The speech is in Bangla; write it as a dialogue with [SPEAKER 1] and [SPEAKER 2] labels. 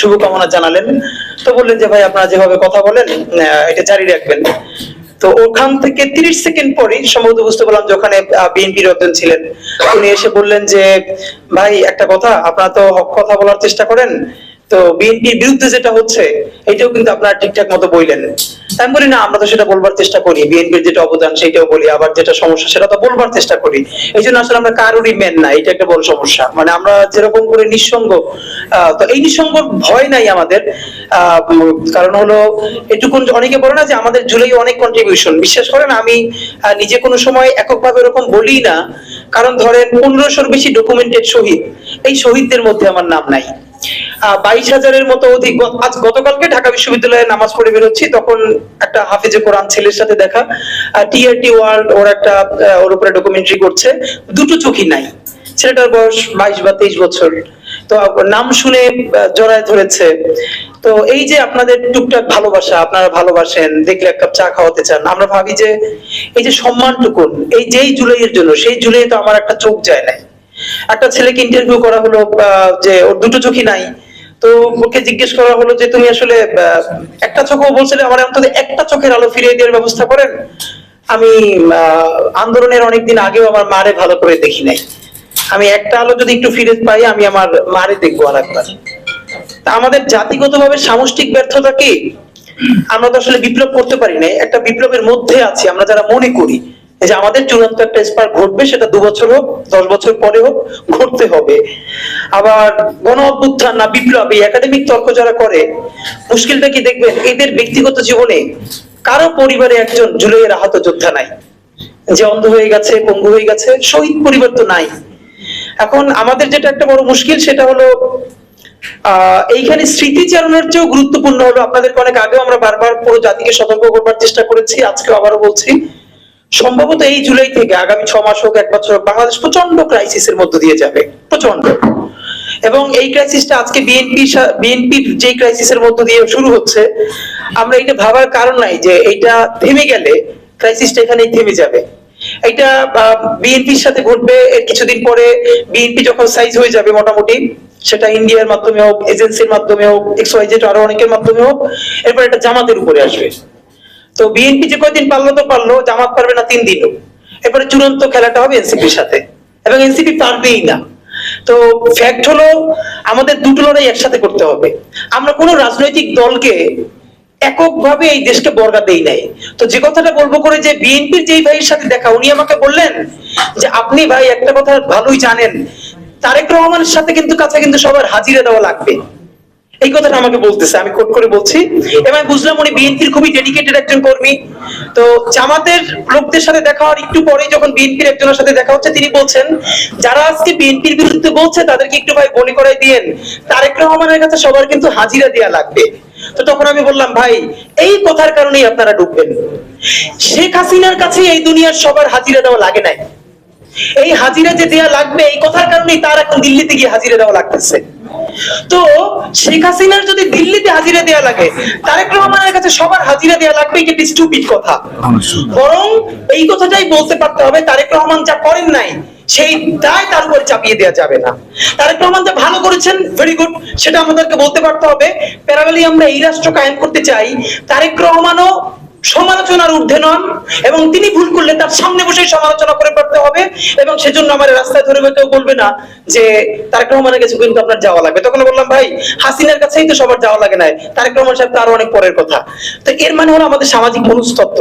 [SPEAKER 1] শুভকামনা জানালেন। তো বললেন যে, ভাই, আপনারা যেভাবে কথা বলেন এটা জারি রাখবেন। তো ওখান থেকে তিরিশ সেকেন্ড পরে সম্ভবত বুঝতে পারলাম যে, ওখানে বিএনপির একজন ছিলেন। উনি এসে বললেন যে, ভাই, একটা কথা, আপনারা তো কথা বলার চেষ্টা করেন। তো বিএনপির বিরুদ্ধে যেটা হচ্ছে এটাও কিন্তু আপনারা ঠিকঠাক মতো বললেন আমি বলি, না, আমরা তো সেটা বলবার চেষ্টা করি। বিএনপির যেটা অবদান সেটাও বলি, আবার যেটা সমস্যা সেটা তো বলবার চেষ্টা করি। এই জন্য আসলে আমরা কারোরই মেন না, এটা একটা বড় সমস্যা। মানে আমরা যেরকম করে নিঃসঙ্গ তো এই নিঃসঙ্গ ভয় নাই আমাদের। কারণ হলো এটুকুন অনেকে বলে না যে আমাদের জুলাই অনেক কন্ট্রিবিউশন বিশ্বাস করেন, আমি নিজে কোনো সময় এককভাবে এরকম বলি না। কারণ ধরেন, পনেরোশোর বেশি ডকুমেন্টেড শহীদ। এই শহীদদের মধ্যে আমার নাম নাই। বাইশ হাজারের মতো অধিক আজ গতকালকে ঢাকা বিশ্ববিদ্যালয়ে নামাজ পড়ে বেরোচ্ছি, তখন একটা হাফিজে কোরআন ছেলের সাথে দেখা। টিআরটি ওয়ার্ল্ড, ওর একটা ওর উপরে ডকুমেন্টারি করছে। দুটো চোখই নাই। ছেলেটার বয়স বাইশ বা তেইশ বছর। তো নাম শুনে জড়ায় ধরেছে। তো এই যে আপনাদের টুকটাক ভালোবাসা, আপনারা ভালোবাসেন, দেখলে এক কাপ চা খাওয়াতে চান, আমরা ভাবি যে এই যে সম্মানটুকুন, এই যেই জুলাইয়ের জন্য, সেই জুলাই তো আমার একটা চোখ যায় না একটা ছেলেকে ইন্টারভিউ করা হলো যে ওর দুটো চোখই নাই। তো ওকে জিজ্ঞেস করা হলো যে, তুমি আসলে একটা চোখও বলছিলে, আমার অন্তত একটা চোখের আলো ফিরিয়ে দেওয়ার ব্যবস্থা করেন। আমি আন্দোলনের অনেকদিন আগেও আমার মারে ভালো করে দেখি নাই। আমি একটা আলো যদি একটু ফিরে পাই, আমি আমার মারে দেখব আর একবার। তা আমাদের জাতিগতভাবে সামষ্টিক ব্যর্থতা কি? আমরা তো আসলে বিপ্লব করতে পারি না একটা বিপ্লবের মধ্যে আছি, আমরা যারা মনে করি। যে আমাদের চূড়ান্ত একটা স্পার ঘটবে, সেটা দু বছর হোক, দশ বছর পরে হোক, ঘটতে হবে। আবার গণ অভ্যুত্থান না বিপ্লব একাডেমিক তর্ক যারা করে, মুশকিলটা কি দেখবেন? এদের ব্যক্তিগত জীবনে কারও পরিবারে একজন জুলাইয়ের আহত যোদ্ধা নাই। যে অন্ধ হয়ে গেছে, পঙ্গু হয়ে গেছে, শহীদ পরিবার তো নাই। এখন আমাদের যেটা একটা বড় মুশকিল, সেটা হলো এইখানে স্মৃতিচারণের চেয়েও গুরুত্বপূর্ণ হলো, আপনাদেরকে অনেক আগেও আমরা বারবার পুরো জাতিকে সতর্ক করবার চেষ্টা করেছি, আজকেও আবারও বলছি সম্ভবত এই জুলাই থেকে আগামী ছ মাস হোক, এক বছর বাংলাদেশ প্রচণ্ড ক্রাইসিসের মধ্য দিয়ে যাবে প্রচণ্ড এবং এই ক্রাইসিসটা আজকে বিএনপি বিএনপির যে ক্রাইসিসের মধ্য দিয়ে শুরু হচ্ছে, আমরা এটা ভাবার কারণ নাই যে এইটা থেমে গেলে ক্রাইসিসটা এখানেই থেমে যাবে। এটা বিএনপির সাথে ঘটবে এর কিছুদিন পরে বিএনপি যখন সাইজ হয়ে যাবে মোটামুটি, সেটা ইন্ডিয়ার মাধ্যমে হোক এজেন্সির মাধ্যমে হোক এক্স আরও অনেকের মাধ্যমে হোক, এরপর এটা জামাতের উপরে আসবে। তো বিএনপি যে কয়দিন পারল তো পারল, জামাত পারবে না তিন দিনও। এরপরে চূড়ান্ত খেলাটা হবে এনসিপির সাথে। এবং এনসিপি পারবেই না। তো ফ্যাক্ট হলো, আমাদের দুটো লড়াই একসাথে করতে হবে। আমরা কোনো রাজনৈতিক দলকে এককভাবে এই দেশকে বর্গা দেই নাই। তো যে কথাটা বলব করে যে বিএনপির যেই ভাইয়ের সাথে দেখা, উনি আমাকে বললেন যে, আপনি ভাই, একটা কথা ভালোই জানেন। তারেক রহমানের সাথে কিন্তু কাছে কিন্তু সবার হাজিরা দেওয়া লাগবে। এই কথাটা আমাকে বলতেছে, আমি কোট করে বলছি। এবং বুঝলাম উনি বিএনপির খুবই ডেডিকেটেড একজন কর্মী। তো জামাতের লোকদের সাথে দেখা হওয়ার একটু পরে যখন বিএনপির একজনের সাথে দেখা হচ্ছে, তিনি বলছেন, যারা আজকে বিএনপির বিরুদ্ধে বলছে, তাদেরকে একটু ভাই বলি করাই দিয়েন। তারেক রহমানের কাছে সবার কিন্তু হাজিরা দেওয়া লাগবে। তো তখন আমি বললাম, ভাই, এই কথার কারণেই আপনারা ডুববেন শেখ হাসিনার কাছে এই দুনিয়ার সবার হাজিরা দেওয়া লাগে নাই। এই হাজিরা যে দেয়া লাগবে, এই কথার কারণেই তার এখন দিল্লিতে গিয়ে হাজিরা দেওয়া লাগতেছে। তো শেখ হাসিনার যদি দিল্লিতে হাজিরা দেওয়া লাগে, তারেক রহমানের কাছে সবার হাজিরা দেওয়া লাগবে, এটা একটি স্টুপিড কথা। বরং এই কথাটাই বলতে পারতে হবে, তারেক রহমান যা করেন নাই, সেই দায় তার উপর চাপিয়ে দেওয়া যাবে না। তারেক রহমান যা ভালো করেছেন ভেরি গুড সেটা আমাদেরকে বলতে পারতে হবে। প্যারাবেলি আমরা এই রাষ্ট্র কায়েম করতে চাই, তারেক রহমানও সমালোচনার ঊর্ধ্বে নন এবং তিনি ভুল করলে তার সামনে বসে সমালোচনা করে পড়তে হবে এবং সেজন্য আমার রাস্তায় ধরে কেউ বলবে না যে তারেক রহমানের কাছে কিন্তু আপনার যাওয়া লাগবে। তখন বললাম, ভাই, হাসিনার কাছেই তো সবার যাওয়া লাগে না তারেক রহমান সাহেব তো আরও অনেক পরের কথা। তো এর মানে হলো আমাদের সামাজিক মনস্তত্ত্ব।